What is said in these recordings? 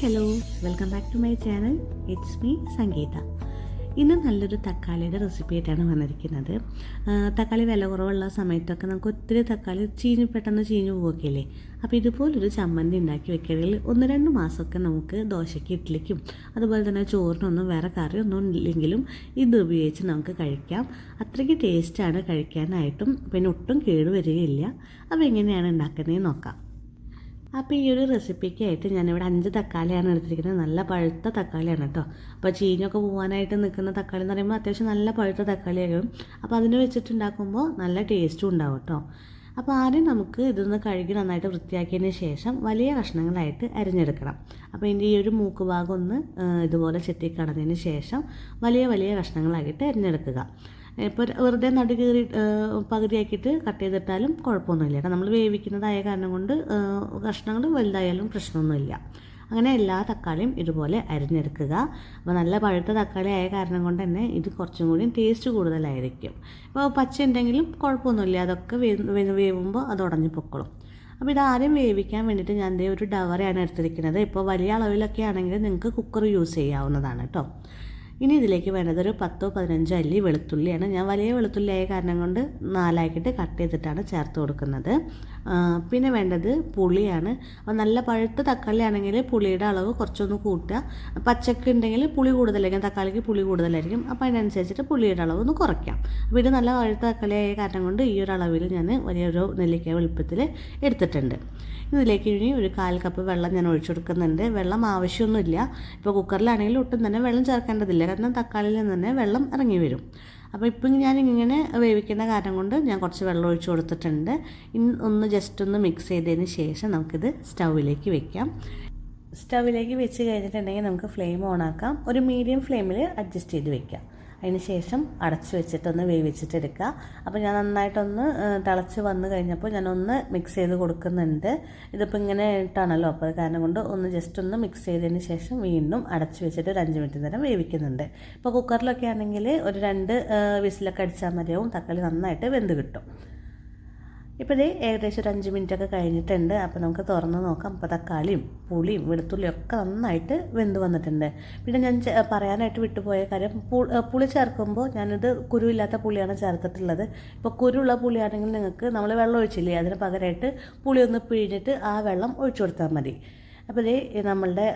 Hello welcome back to my channel. It's me Sangeetha. ഇന്ന് നല്ലൊരു തക്കാളിയുടെ റെസിപ്പി ആയിട്ടാണ് വന്നിരിക്കുന്നത്. തക്കാളി വില കുറവുള്ള സമയത്തൊക്കെ നമുക്ക് ഒത്തിരി തക്കാളി ചീഞ്ഞ് പെട്ടെന്ന് ചീഞ്ഞ് പോവുകയില്ലേ? അപ്പോൾ ഇതുപോലൊരു ചമ്മന്തി ഉണ്ടാക്കി വെക്കുകയാണെങ്കിൽ ഒന്ന് രണ്ട് മാസമൊക്കെ നമുക്ക് ദോശയ്ക്ക് ഇഡ്ഡലിക്കും അതുപോലെ തന്നെ ചോറിനൊന്നും വേറെ കറിയൊന്നും ഇല്ലെങ്കിലും ഇത് ഉപയോഗിച്ച് നമുക്ക് കഴിക്കാം. അത്രയ്ക്ക് ടേസ്റ്റാണ് കഴിക്കാനായിട്ടും പിന്നെ ഒട്ടും കേടുവരികയില്ല. അപ്പോൾ എങ്ങനെയാണ് ഉണ്ടാക്കുന്നതെന്ന് നോക്കാം. അപ്പോൾ ഈ ഒരു റെസിപ്പിക്കായിട്ട് ഞാനിവിടെ അഞ്ച് തക്കാളിയാണ് എടുത്തിരിക്കുന്നത്. നല്ല പഴുത്ത തക്കാളിയാണ് കേട്ടോ. അപ്പോൾ ചീഞ്ഞൊക്കെ പോകാനായിട്ട് നിൽക്കുന്ന തക്കാളി എന്ന് പറയുമ്പോൾ അത്യാവശ്യം നല്ല പഴുത്ത തക്കാളിയാകും അപ്പോൾ അതിന് വെച്ചിട്ടുണ്ടാക്കുമ്പോൾ നല്ല ടേസ്റ്റും ഉണ്ടാവും കേട്ടോ. അപ്പോൾ ആദ്യം നമുക്ക് ഇതൊന്ന് കഴുകി നന്നായിട്ട് വൃത്തിയാക്കിയതിന് ശേഷം വലിയ കഷ്ണങ്ങളായിട്ട് അരിഞ്ഞെടുക്കണം. അപ്പോൾ ഇതിന്റെ ഈ ഒരു മൂക്ക് ഭാഗം ഒന്ന് ഇതുപോലെ ചെത്തി കളഞ്ഞതിന് ശേഷം വലിയ വലിയ കഷ്ണങ്ങളായിട്ട് അരിഞ്ഞെടുക്കുക. ഇപ്പോൾ വെറുതെ നടു കീറി പകുതിയാക്കിയിട്ട് കട്ട് ചെയ്തിട്ടാലും കുഴപ്പമൊന്നുമില്ല. കേട്ടോ നമ്മൾ വേവിക്കുന്നതായ കാരണം കൊണ്ട് കഷ്ണങ്ങൾ വലുതായാലും പ്രശ്നമൊന്നുമില്ല. അങ്ങനെ എല്ലാ തക്കാളിയും ഇതുപോലെ അരിഞ്ഞെടുക്കുക. അപ്പോൾ നല്ല പഴുത്ത തക്കാളി ആയ കാരണം കൊണ്ട് തന്നെ ഇത് കുറച്ചും കൂടി ടേസ്റ്റ് കൂടുതലായിരിക്കും. അപ്പോൾ പച്ച ഉണ്ടെങ്കിലും കുഴപ്പമൊന്നുമില്ല. അതൊക്കെ വേവുമ്പോൾ അത് ഉടഞ്ഞു പൊക്കോളും. അപ്പോൾ ഇത് ആദ്യം വേവിക്കാൻ വേണ്ടിയിട്ട് ഞാൻ ഒരു ഡവറയാണ് എടുത്തിരിക്കുന്നത്. ഇപ്പോൾ വലിയ അളവിലൊക്കെ ആണെങ്കിൽ നിങ്ങൾക്ക് കുക്കർ യൂസ് ചെയ്യാവുന്നതാണ് കേട്ടോ ഇനി ഇതിലേക്ക് വേണ്ടത് ഒരു പത്തോ പതിനഞ്ചോ അല്ലി വെളുത്തുള്ളിയാണ്. ഞാൻ വലിയ വെളുത്തുള്ളിയായ കാരണം കൊണ്ട് നാലാക്കിയിട്ട് കട്ട് ചെയ്തിട്ടാണ് ചേർത്ത് കൊടുക്കുന്നത്. പിന്നെ വേണ്ടത് പുളിയാണ്. അപ്പോൾ നല്ല പഴുത്ത തക്കാളി ആണെങ്കിൽ പുളിയുടെ അളവ് കുറച്ചൊന്ന് കൂട്ടുക. പച്ചക്ക് ഉണ്ടെങ്കിൽ പുളി കൂടുതലായിരിക്കും തക്കാളിക്ക് പുളി കൂടുതലായിരിക്കും. അപ്പോൾ അതിനനുസരിച്ചിട്ട് പുളിയുടെ അളവ് ഒന്ന് കുറയ്ക്കാം. അപ്പോൾ ഇത് നല്ല പഴുത്ത തക്കാളി ആയ കാരണം കൊണ്ട് ഈ ഒരു അളവിൽ ഞാൻ വലിയൊരു നെല്ലിക്ക വലുപ്പത്തിൽ എടുത്തിട്ടുണ്ട്. ഇതിലേക്ക് ഇനി ഒരു കാൽ കപ്പ് വെള്ളം ഞാൻ ഒഴിച്ചു കൊടുക്കുന്നുണ്ട്. വെള്ളം ആവശ്യമൊന്നുമില്ല. ഇപ്പോൾ കുക്കറിലാണെങ്കിൽ ഒട്ടും തന്നെ വെള്ളം ചേർക്കേണ്ടതില്ല. കാരണം തക്കാളിയിൽ നിന്ന് തന്നെ വെള്ളം ഇറങ്ങി വരും. അപ്പോൾ ഇപ്പം ഇങ്ങനെ വേവിക്കുന്ന കാരണം കൊണ്ട് ഞാൻ കുറച്ച് വെള്ളം ഒഴിച്ച് കൊടുത്തിട്ടുണ്ട്. ഇനി ഒന്ന് ജസ്റ്റ് ഒന്ന് മിക്സ് ചെയ്തതിന് ശേഷം നമുക്കിത് സ്റ്റൗവിലേക്ക് വെക്കാം. സ്റ്റൗവിലേക്ക് വെച്ച് കഴിഞ്ഞിട്ടുണ്ടെങ്കിൽ നമുക്ക് ഫ്ലെയിം ഓൺ ആക്കാം. ഒരു മീഡിയം ഫ്ലെയിമിൽ അഡ്ജസ്റ്റ് ചെയ്ത് വെക്കാം. അതിന് ശേഷം അടച്ചു വെച്ചിട്ടൊന്ന് വേവിച്ചിട്ടെടുക്കുക. അപ്പോൾ ഞാൻ നന്നായിട്ടൊന്ന് തിളച്ച് വന്നു കഴിഞ്ഞപ്പോൾ ഞാനൊന്ന് മിക്സ് ചെയ്ത് കൊടുക്കുന്നുണ്ട്. ഇതിപ്പോൾ ഇങ്ങനെ ഇട്ടാണല്ലോ അപ്പോൾ കാരണം കൊണ്ട് ഒന്ന് ജസ്റ്റ് ഒന്ന് മിക്സ് ചെയ്തതിന് ശേഷം വീണ്ടും അടച്ചു വെച്ചിട്ട് ഒരു അഞ്ച് മിനിറ്റ് നേരം വേവിക്കുന്നുണ്ട്. ഇപ്പോൾ കുക്കറിലൊക്കെ ആണെങ്കിൽ ഒരു രണ്ട് വിസിലൊക്കെ അടിച്ചാൽ മതിയാവും. തക്കാളി നന്നായിട്ട് വെന്ത് കിട്ടും. ഇപ്പോൾ ഇത് ഏകദേശം ഒരു അഞ്ച് മിനിറ്റ് ഒക്കെ കഴിഞ്ഞിട്ടുണ്ട്. അപ്പോൾ നമുക്ക് തുറന്ന് നോക്കാം. അപ്പോൾ തക്കാളിയും പുളിയും വെളുത്തുള്ളിയും ഒക്കെ നന്നായിട്ട് വെന്ത് വന്നിട്ടുണ്ട്. പിന്നെ ഞാൻ പറയാനായിട്ട് വിട്ടുപോയ കാര്യം പുളി ചേർക്കുമ്പോൾ ഞാനിത് കുരുവില്ലാത്ത പുളിയാണ് ചേർത്തിട്ടുള്ളത്. ഇപ്പോൾ കുരുള്ള പുളിയാണെങ്കിൽ നിങ്ങൾക്ക് നമ്മൾ വെള്ളം ഒഴിച്ചില്ലേ അതിന് പകരമായിട്ട് പുളി ഒന്ന് പിഴിഞ്ഞിട്ട് ആ വെള്ളം ഒഴിച്ചു കൊടുത്താൽ മതി. അപ്പോൾ ഈ നമ്മളുടെ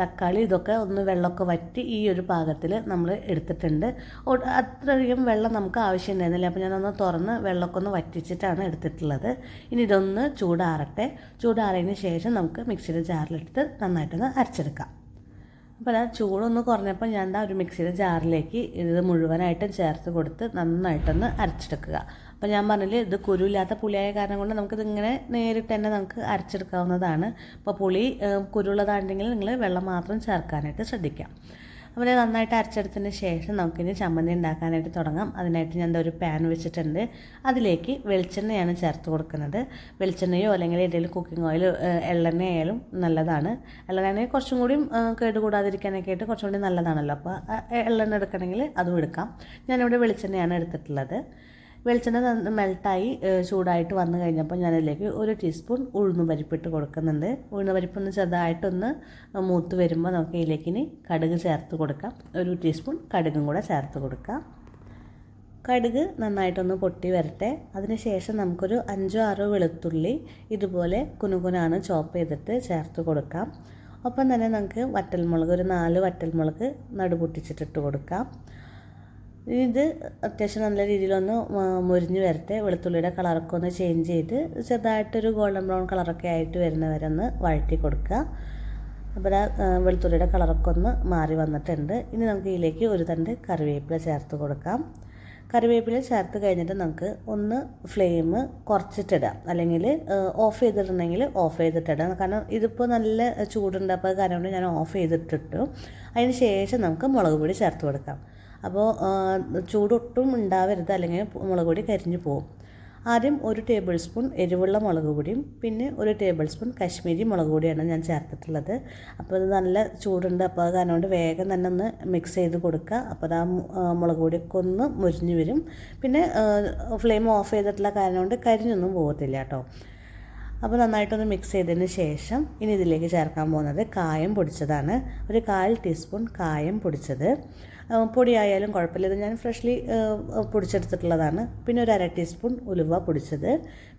തക്കാളി ഇതൊക്കെ ഒന്ന് വെള്ളമൊക്കെ വറ്റി ഈ ഒരു പാകത്തിൽ നമ്മൾ എടുത്തിട്ടുണ്ട്. അത്രയധികം വെള്ളം നമുക്ക് ആവശ്യമുണ്ടായിരുന്നില്ല അപ്പോൾ ഞാനൊന്ന് തുറന്ന് വെള്ളമൊക്കെ ഒന്ന് വറ്റിച്ചിട്ടാണ് എടുത്തിട്ടുള്ളത്. ഇനി ഇതൊന്ന് ചൂടാറട്ടെ. ചൂടാറിയതിന് ശേഷം നമുക്ക് മിക്സിയുടെ ജാറിലിട്ട് നന്നായിട്ടൊന്ന് അരച്ചെടുക്കാം. അപ്പോൾ ആ ചൂടൊന്ന് കുറഞ്ഞപ്പോൾ ഞാൻ എന്താ ഒരു മിക്സിയുടെ ജാറിലേക്ക് ഇത് മുഴുവനായിട്ടും ചേർത്ത് കൊടുത്ത് നന്നായിട്ടൊന്ന് അരച്ചെടുക്കുക. അപ്പോൾ ഞാൻ പറഞ്ഞില്ലേ ഇത് കുരുവില്ലാത്ത പുളിയായ കാരണം കൊണ്ട് നമുക്കിത് ഇങ്ങനെ നേരിട്ട് തന്നെ നമുക്ക് അരച്ചെടുക്കാവുന്നതാണ്. അപ്പോൾ പുളി കുരുള്ളതാണെങ്കിൽ നിങ്ങൾ വെള്ളം മാത്രം ചേർക്കാനായിട്ട് ശ്രദ്ധിക്കാം. അപ്പോൾ നന്നായിട്ട് അരച്ചെടുത്തതിന് ശേഷം നമുക്കിനി ചമ്മന്തി ഉണ്ടാക്കാനായിട്ട് തുടങ്ങാം. അതിനായിട്ട് ഞാൻ ഒരു പാൻ വെച്ചിട്ടുണ്ട്. അതിലേക്ക് വെളിച്ചെണ്ണയാണ് ചേർത്ത് കൊടുക്കുന്നത്. വെളിച്ചെണ്ണയോ അല്ലെങ്കിൽ ഏതെങ്കിലും കുക്കിംഗ് ഓയിൽ എള്ളെണ്ണ ആയാലും നല്ലതാണ്. എള്ളെണ്ണ കുറച്ചും കൂടി കേടുകൂടാതിരിക്കാനൊക്കെ ആയിട്ട് കുറച്ചും കൂടി നല്ലതാണല്ലോ. അപ്പോൾ എള്ളെണ്ണ എടുക്കണമെങ്കിൽ അതും എടുക്കാം. ഞാനിവിടെ വെളിച്ചെണ്ണയാണ് എടുത്തിട്ടുള്ളത്. വെളിച്ചെണ്ണ മെൽട്ടായി ചൂടായിട്ട് വന്നു കഴിഞ്ഞപ്പോൾ ഞാനതിലേക്ക് ഒരു ടീസ്പൂൺ ഉഴുന്ന് പരിപ്പിട്ട് കൊടുക്കുന്നുണ്ട്. ഉഴുന്ന് പരിപ്പൊന്ന് ചെറുതായിട്ടൊന്ന് മൂത്ത് വരുമ്പോൾ നമുക്ക് ഇതിലേക്ക് കടുക് ചേർത്ത് കൊടുക്കാം. ഒരു ടീസ്പൂൺ കടുകും കൂടെ ചേർത്ത് കൊടുക്കാം. കടുക് നന്നായിട്ടൊന്ന് പൊട്ടി വരട്ടെ. അതിനുശേഷം നമുക്കൊരു അഞ്ചോ ആറോ വെളുത്തുള്ളി ഇതുപോലെ കുനുകുനാണ് ചോപ്പ് ചെയ്തിട്ട് ചേർത്ത് കൊടുക്കാം. ഒപ്പം തന്നെ നമുക്ക് വറ്റൽമുളക് ഒരു നാല് വറ്റൽമുളക് നടുപൊട്ടിച്ചിട്ടിട്ട് കൊടുക്കാം. ഇത് അത്യാവശ്യം നല്ല രീതിയിലൊന്ന് മുരിഞ്ഞ് വരട്ടെ. വെളുത്തുള്ളിയുടെ കളറൊക്കെ ഒന്ന് ചേഞ്ച് ചെയ്ത് ചെറുതായിട്ടൊരു ഗോൾഡൻ ബ്രൗൺ കളറൊക്കെ ആയിട്ട് വരുന്നവരെ ഒന്ന് വഴറ്റി കൊടുക്കുക. അപ്പോൾ ആ, വെളുത്തുള്ളിയുടെ കളറൊക്കെ ഒന്ന് മാറി വന്നിട്ടുണ്ട്. ഇനി നമുക്ക് ഇതിലേക്ക് ഒരു തണ്ട് കറിവേപ്പില ചേർത്ത് കൊടുക്കാം. കറിവേപ്പില ചേർത്ത് കഴിഞ്ഞിട്ട് നമുക്ക് ഒന്ന് ഫ്ലെയിം കുറച്ചിട്ടിടാം. അല്ലെങ്കിൽ ഓഫ് ചെയ്തിട്ടുണ്ടെങ്കിൽ ഓഫ് ചെയ്തിട്ടിടാം. കാരണം ഇതിപ്പോൾ നല്ല ചൂടുണ്ട്. അപ്പോൾ കാരണം ഞാൻ ഓഫ് ചെയ്തിട്ടിട്ടു. അതിന് ശേഷം നമുക്ക് മുളക് പൊടി ചേർത്ത് കൊടുക്കാം. അപ്പോൾ ചൂടൊട്ടും ഉണ്ടാവരുത് അല്ലെങ്കിൽ മുളക് പൊടി കരിഞ്ഞു പോകും. ആദ്യം ഒരു ടേബിൾ സ്പൂൺ എരിവുള്ള മുളക് പൊടിയും പിന്നെ ഒരു ടേബിൾ സ്പൂൺ കശ്മീരി മുളക് പൊടിയാണ് ഞാൻ ചേർത്തിട്ടുള്ളത്. അപ്പോൾ ഇത് നല്ല ചൂടുണ്ട്. അപ്പോൾ അത് കാരണം കൊണ്ട് വേഗം തന്നെ ഒന്ന് മിക്സ് ചെയ്ത് കൊടുക്കുക. അപ്പോൾ ആ മുളക് പൊടിയൊക്കെ ഒന്ന് മുരിഞ്ഞ് വരും. പിന്നെ ഫ്ലെയിം ഓഫ് ചെയ്തിട്ടുള്ള കാരണം കൊണ്ട് കരിഞ്ഞൊന്നും പോകത്തില്ല കേട്ടോ. അപ്പോൾ നന്നായിട്ടൊന്ന് മിക്സ് ചെയ്തതിന് ശേഷം ഇനി ഇതിലേക്ക് ചേർക്കാൻ പോകുന്നത് കായം പൊടിച്ചതാണ്. ഒരു കാൽ ടീസ്പൂൺ കായം പൊടിച്ചത്. പൊടിയായാലും കുഴപ്പമില്ല. ഇത് ഞാൻ ഫ്രഷ്ലി പൊടിച്ചെടുത്തിട്ടുള്ളതാണ്. പിന്നെ ഒരു അര ടീസ്പൂൺ ഉലുവ പൊടിച്ചത്.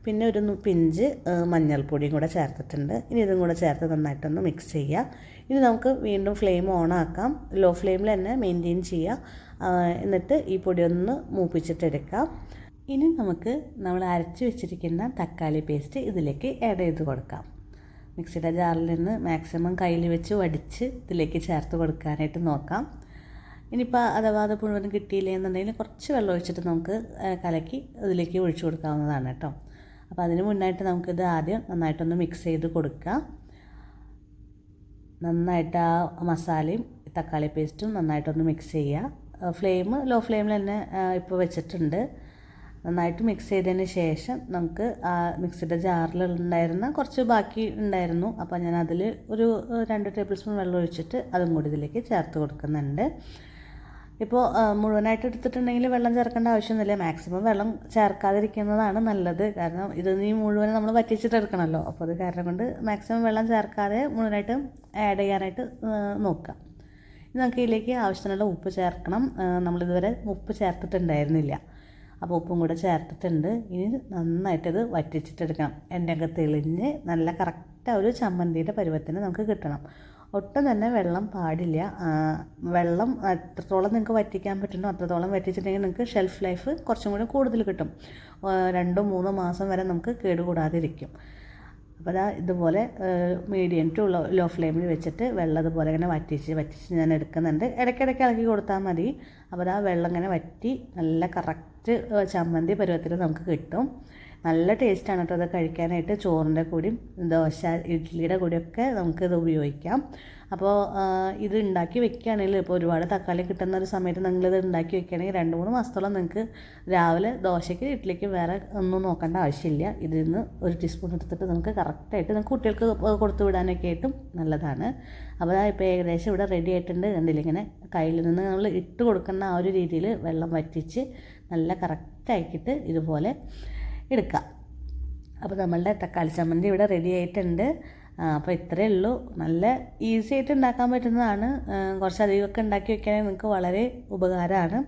പിന്നെ ഒരു പിഞ്ച് മഞ്ഞൾപ്പൊടിയും കൂടെ ചേർത്തിട്ടുണ്ട്. ഇനി ഇതും കൂടെ ചേർത്ത് നന്നായിട്ടൊന്ന് മിക്സ് ചെയ്യുക ഇനി നമുക്ക് വീണ്ടും ഫ്ലെയിം ഓൺ ആക്കാം. ലോ ഫ്ലെയിമിൽ തന്നെ മെയിന്റെയിൻ ചെയ്യുക എന്നിട്ട് ഈ പൊടിയൊന്ന് മൂപ്പിച്ചിട്ടെടുക്കാം. ഇനി നമുക്ക് നമ്മൾ അരച്ച് വെച്ചിരിക്കുന്ന തക്കാളി പേസ്റ്റ് ഇതിലേക്ക് ആഡ് ചെയ്ത് കൊടുക്കാം. മിക്സിയുടെ ജാറിൽ നിന്ന് മാക്സിമം കയ്യിൽ വെച്ച് വടിച്ച് ഇതിലേക്ക് ചേർത്ത് കൊടുക്കാനായിട്ട് നോക്കാം. ഇനിയിപ്പോൾ അഥവാ അത് മുഴുവൻ കിട്ടിയില്ല എന്നുണ്ടെങ്കിൽ കുറച്ച് വെള്ളം ഒഴിച്ചിട്ട് നമുക്ക് കലക്കി ഇതിലേക്ക് ഒഴിച്ചു കൊടുക്കാവുന്നതാണ് കേട്ടോ. അപ്പോൾ അതിന് മുന്നായിട്ട് നമുക്കിത് ആദ്യം നന്നായിട്ടൊന്ന് മിക്സ് ചെയ്ത് കൊടുക്കാം. നന്നായിട്ട് ആ മസാലയും തക്കാളി പേസ്റ്റും നന്നായിട്ടൊന്ന് മിക്സ് ചെയ്യുക. ഫ്ലെയിം ലോ ഫ്ലെയിമിൽ തന്നെ ഇപ്പോൾ വെച്ചിട്ടുണ്ട്. നന്നായിട്ട് മിക്സ് ചെയ്തതിന് ശേഷം നമുക്ക് ആ മിക്സിയുടെ ജാറിൽ ഉണ്ടായിരുന്ന കുറച്ച് ബാക്കി ഉണ്ടായിരുന്നു. അപ്പോൾ ഞാൻ അതിൽ ഒരു രണ്ട് ടേബിൾ സ്പൂൺ വെള്ളം ഒഴിച്ചിട്ട് അതും കൂടി ഇതിലേക്ക് ചേർത്ത് കൊടുക്കുന്നുണ്ട്. ഇപ്പോൾ മുഴുവനായിട്ട് എടുത്തിട്ടുണ്ടെങ്കിൽ വെള്ളം ചേർക്കേണ്ട ആവശ്യമൊന്നുമില്ല. മാക്സിമം വെള്ളം ചേർക്കാതിരിക്കുന്നതാണ് നല്ലത്. കാരണം ഇത് നീ മുഴുവൻ നമ്മൾ വറ്റിച്ചിട്ട് എടുക്കണമല്ലോ അപ്പോൾ അത് കാരണം കൊണ്ട് മാക്സിമം വെള്ളം ചേർക്കാതെ മുഴുവനായിട്ട് ആഡ് ചെയ്യാനായിട്ട് നോക്കാം. നമുക്ക് ഇതിലേക്ക് ആവശ്യത്തിനുള്ള ഉപ്പ് ചേർക്കണം. നമ്മളിതുവരെ ഉപ്പ് ചേർത്തിട്ടുണ്ടായിരുന്നില്ല. അപ്പോൾ ഉപ്പും കൂടെ ചേർത്തിട്ടുണ്ട്. ഇനി നന്നായിട്ടത് വറ്റിച്ചിട്ടെടുക്കണം. എണ്ണയൊക്കെ തെളിഞ്ഞ് നല്ല കറക്റ്റ് ഒരു ചമ്മന്തിയുടെ പരുവത്തിന് നമുക്ക് കിട്ടണം. ഒട്ടും തന്നെ വെള്ളം പാടില്ല. വെള്ളം എത്രത്തോളം നിങ്ങൾക്ക് വറ്റിക്കാൻ പറ്റുന്നോ. അത്രത്തോളം വറ്റിച്ചിട്ടുണ്ടെങ്കിൽ നിങ്ങൾക്ക് ഷെൽഫ് ലൈഫ് കുറച്ചും കൂടി കൂടുതൽ കിട്ടും. രണ്ടോ മൂന്നോ മാസം വരെ നമുക്ക് കേടുകൂടാതിരിക്കും. അപ്പോൾ അതാ ഇതുപോലെ മീഡിയം ടു ലോ ലോ ഫ്ലെയിമിൽ വെച്ചിട്ട് വെള്ളം ഇതുപോലെ ഇങ്ങനെ വറ്റിച്ച് വറ്റിച്ച് ഞാൻ എടുക്കുന്നുണ്ട്. ഇടയ്ക്കിടയ്ക്ക് ഇളക്കി കൊടുത്താൽ മതി. അപ്പോൾ അതാ വെള്ളം ഇങ്ങനെ വറ്റി നല്ല കറക്റ്റ് ചമ്മന്തി പരുവത്തിൽ നമുക്ക് കിട്ടും. നല്ല ടേസ്റ്റാണ് കേട്ടോ. അത് കഴിക്കാനായിട്ട് ചോറിന്റെ കൂടിയും ദോശ ഇഡ്ഡലിയുടെ കൂടിയൊക്കെ നമുക്കിത് ഉപയോഗിക്കാം. അപ്പോൾ ഇത് ഉണ്ടാക്കി വെക്കുകയാണെങ്കിൽ ഇപ്പോൾ ഒരുപാട് തക്കാളി കിട്ടുന്ന ഒരു സമയത്ത് നിങ്ങളിത് ഉണ്ടാക്കി വെക്കുകയാണെങ്കിൽ രണ്ട് മൂന്ന് മാസത്തോളം നിങ്ങൾക്ക് രാവിലെ ദോശയ്ക്ക് ഇഡ്ഡലിക്ക് വേറെ ഒന്നും നോക്കേണ്ട ആവശ്യമില്ല. ഇതിൽ നിന്ന് ഒരു ടീസ്പൂൺ എടുത്തിട്ട് നമുക്ക് കറക്റ്റായിട്ട് നമുക്ക് കുട്ടികൾക്ക് കൊടുത്തു വിടാനൊക്കെ ആയിട്ടും നല്ലതാണ്. അപ്പോൾ അതാ ഇപ്പോൾ ഏകദേശം ഇവിടെ റെഡി ആയിട്ടുണ്ട്. കണ്ടില്ല ഇങ്ങനെ കയ്യിൽ നിന്ന് നമ്മൾ ഇട്ട് കൊടുക്കുന്ന ആ ഒരു രീതിയിൽ വെള്ളം വറ്റിച്ച് നല്ല കറക്റ്റാക്കിയിട്ട് ഇതുപോലെ എടുക്കാം അപ്പോൾ നമ്മളുടെ തക്കാളി ചമ്മന്തി ഇവിടെ റെഡി ആയിട്ടുണ്ട്. അപ്പോൾ ഇത്രയേ ഉള്ളൂ. നല്ല ഈസി ആയിട്ട് ഉണ്ടാക്കാൻ പറ്റുന്നതാണ്. കുറച്ചധികമൊക്കെ ഉണ്ടാക്കി വെക്കുകയാണെങ്കിൽ നിങ്ങൾക്ക് വളരെ ഉപകാരമാണ്.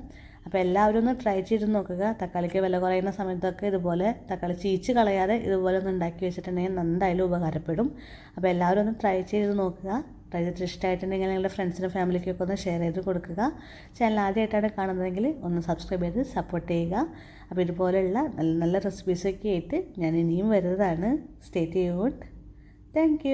അപ്പോൾ എല്ലാവരും ഒന്ന് ട്രൈ ചെയ്ത് നോക്കുക. തക്കാളിക്ക് വില കുറയുന്ന സമയത്തൊക്കെ ഇതുപോലെ തക്കാളി ചീച്ച് കളയാതെ ഇതുപോലെ ഒന്ന് ഉണ്ടാക്കി വെച്ചിട്ടുണ്ടെങ്കിൽ എന്തായാലും ഉപകാരപ്പെടും. അപ്പോൾ എല്ലാവരും ഒന്ന് ട്രൈ ചെയ്ത് നോക്കുക. ട്രൈ ചെയ്തിട്ട് ഇഷ്ടമായിട്ടുണ്ടെങ്കിൽ നിങ്ങളുടെ ഫ്രണ്ട്സിനും ഫാമിലിക്കൊക്കെ ഒന്ന് ഷെയർ ചെയ്ത് കൊടുക്കുക. ചാനൽ ആദ്യമായിട്ടാണ് കാണുന്നതെങ്കിൽ ഒന്ന് സബ്സ്ക്രൈബ് ചെയ്ത് സപ്പോർട്ട് ചെയ്യുക. അപ്പോൾ ഇതുപോലെയുള്ള നല്ല നല്ല റെസിപ്പീസൊക്കെ ആയിട്ട് ഞാൻ ഇനിയും വരുന്നതാണ്. Stay tuned thank